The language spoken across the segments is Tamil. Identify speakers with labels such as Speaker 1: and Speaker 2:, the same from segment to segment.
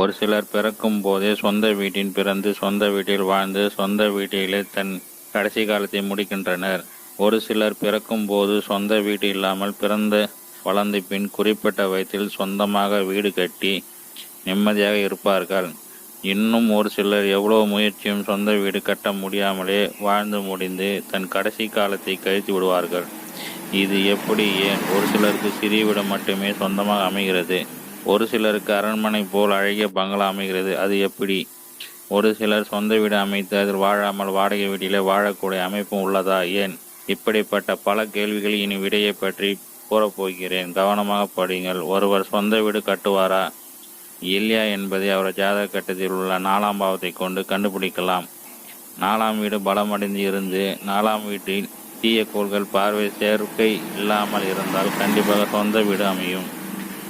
Speaker 1: ஒரு சிலர் பிறக்கும் போதே சொந்த வீட்டின் பிறந்து சொந்த வீட்டில் வாழ்ந்து சொந்த வீட்டிலே தன் கடைசி காலத்தை முடிக்கின்றனர். ஒரு சிலர் பிறக்கும் போது சொந்த வீடு இல்லாமல் பிறந்த வளர்ந்த பின் குறிப்பிட்ட வயதில் சொந்தமாக வீடு கட்டி நிம்மதியாக இருப்பார்கள். இன்னும் ஒரு சிலர் எவ்வளோ முயற்சியும் சொந்த வீடு கட்ட முடியாமலே வாழ்ந்து முடிந்து தன் கடைசி காலத்தை கழித்து விடுவார்கள். இது எப்படி ஏன்? ஒரு சிலருக்கு சிறிய வீடு மட்டுமே சொந்தமாக அமைகிறது. ஒரு சிலருக்கு அரண்மனை போல் அழகிய பங்களா அமைகிறது. அது எப்படி? ஒரு சிலர் சொந்த வீடு அமைத்து அதில் வாழாமல் வாடகை வீட்டிலே வாழக்கூடிய அமைப்பும் உள்ளதா? ஏன்? இப்படிப்பட்ட பல கேள்விகள் இனி விடையை பற்றி கூறப்போகிறேன். கவனமாக படியுங்கள். ஒருவர் சொந்த வீடு கட்டுவாரா? இல்லையா என்பதை அவர் ஜாதக கட்டத்தில் உள்ள நாலாம் பாவத்தை கொண்டு கண்டுபிடிக்கலாம். நாலாம் வீடு பலமடைந்து இருந்து நாலாம் வீட்டில் தீய கோள்கள் பார்வை சேர்க்கை இல்லாமல் இருந்தால் கண்டிப்பாக சொந்த வீடு அமையும்.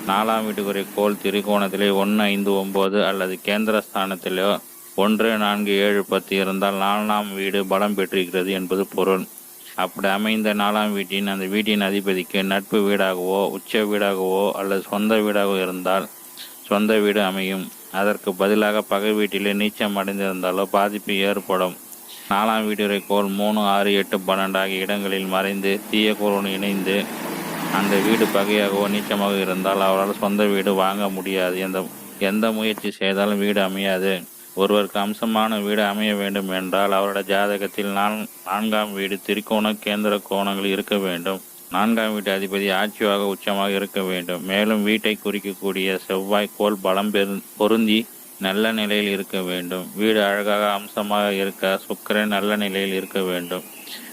Speaker 1: நாலாம் வீட்டுக்குரிய கோள் திரிகோணத்திலே ஒன்று ஐந்து ஒம்பது அல்லது கேந்திர ஸ்தானத்திலோ ஒன்று நான்கு ஏழு பத்து இருந்தால் நாலாம் வீடு பலம் பெற்றிருக்கிறது என்பது பொருள். அப்படி அமைந்த நாலாம் வீட்டின் அந்த வீட்டின் அதிபதிக்கு நட்பு வீடாகவோ உச்ச வீடாகவோ அல்லது சொந்த வீடாகவோ இருந்தால் சொந்த வீடு அமையும். அதற்கு பதிலாக பகை வீட்டிலே நீச்சம் அடைந்திருந்தாலோ பாதிப்பு ஏற்படும். நாலாம் வீடுரை கோள் மூணு ஆறு எட்டு பன்னெண்டு ஆகிய இடங்களில் மறைந்து தீய கோலோடு இணைந்து அந்த வீடு பகையாகவோ நீச்சமாக இருந்தால் அவரால் சொந்த வீடு வாங்க முடியாது. எந்த எந்த முயற்சி செய்தாலும் வீடு அமையாது. ஒருவருக்கு அம்சமான வீடு அமைய வேண்டும் என்றால் அவரோட ஜாதகத்தில் நான் நான்காம் வீடு திரிகோண கேந்திர கோணங்கள் இருக்க வேண்டும். நான்காம் வீட்டு அதிபதி ஆட்சியாக உச்சமாக இருக்க வேண்டும். மேலும் வீட்டை குறிக்கக்கூடிய செவ்வாய் கோல் பலம் பெரு பொருந்தி நல்ல நிலையில் இருக்க வேண்டும். வீடு அழகாக அம்சமாக இருக்க சுக்கிரன் நல்ல நிலையில் இருக்க வேண்டும்.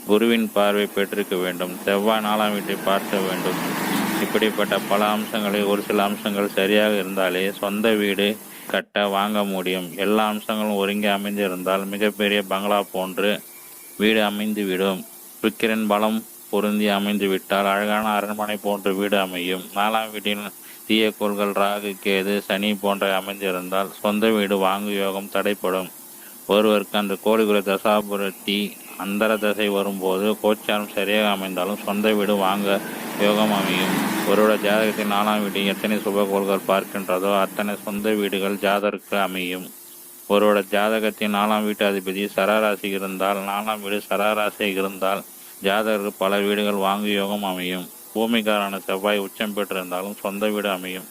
Speaker 1: குருவின் பார்வை பெற்றிருக்க வேண்டும். செவ்வாய் நாலாம் வீட்டை பார்க்க வேண்டும். இப்படிப்பட்ட பல அம்சங்களை ஒரு சில அம்சங்கள் சரியாக இருந்தாலே சொந்த வீடு கட்ட வாங்க முடியும். எல்லா அம்சங்களும் ஒருங்கே அமைந்திருந்தால் மிகப்பெரிய பங்களா போன்று வீடு அமைந்துவிடும். சுக்கிரன் பலம் பொருந்தி அமைந்து விட்டால் அழகான அரண்மனை போன்ற வீடு அமையும். நாலாம் வீட்டில் தீய கோள்கள் ராகு கேது சனி போன்ற அமைந்திருந்தால் சொந்த வீடு வாங்கு யோகம் தடைப்படும் ஒருவருக்கு அந்த கோழிகுல தசாபுரத்தி அந்தர தசை வரும்போது கோச்சாரம் சரியாக அமைந்தாலும் சொந்த வீடு வாங்க யோகம் அமையும். ஒருவரோட ஜாதகத்தின் நாலாம் வீட்டில் எத்தனை சுபகோள்கள் பார்க்கின்றதோ அத்தனை சொந்த வீடுகள் ஜாதருக்கு அமையும். ஒருவரோட ஜாதகத்தின் நாலாம் வீட்டு அதிபதி சராராசி இருந்தால் நாலாம் வீடு சராராசி இருந்தால் ஜாதகருக்கு பல வீடுகள் வாங்கு யோகம் அமையும். பூமிகாரான செவ்வாய் உச்சம் பெற்றிருந்தாலும் சொந்த வீடு அமையும்.